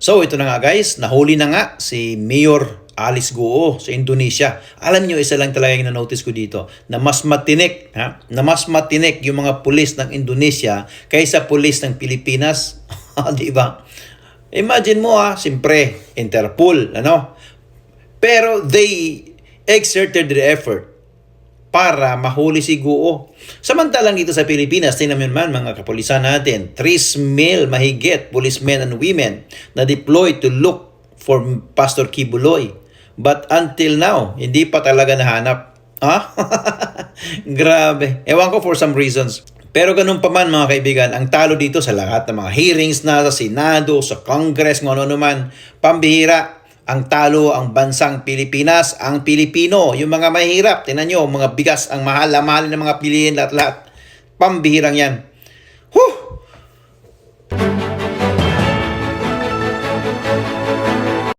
So ito na nga guys, nahuli na nga si Mayor Alice Guo sa Indonesia. Alam niyo isa lang talaga yung na-notice ko dito na mas matinik, ha? Na mas matinik yung mga pulis ng Indonesia kaysa pulis ng Pilipinas. Di ba? Imagine mo ha, siyempre, Interpol, ano? Pero they exerted their effort para mahuli si Guo. Samantalang dito sa Pilipinas, tingnan mo naman mga kapulisan natin, 3 mil mahigit policemen and women na deployed to look for Pastor Kibuloy. But until now, hindi pa talaga nahanap. Ha? Grabe. Ewan ko for some reasons. Pero ganun pa man mga kaibigan, ang talo dito sa lahat ng mga hearings na sa Senado, sa Congress, kung ano naman, pambihira ang talo ang bansang Pilipinas, ang Pilipino, yung mga mahirap, tinan nyo, mga bigas, ang mahal, ang mahal ng mga piliin, lahat-lahat. Pambihirang yan.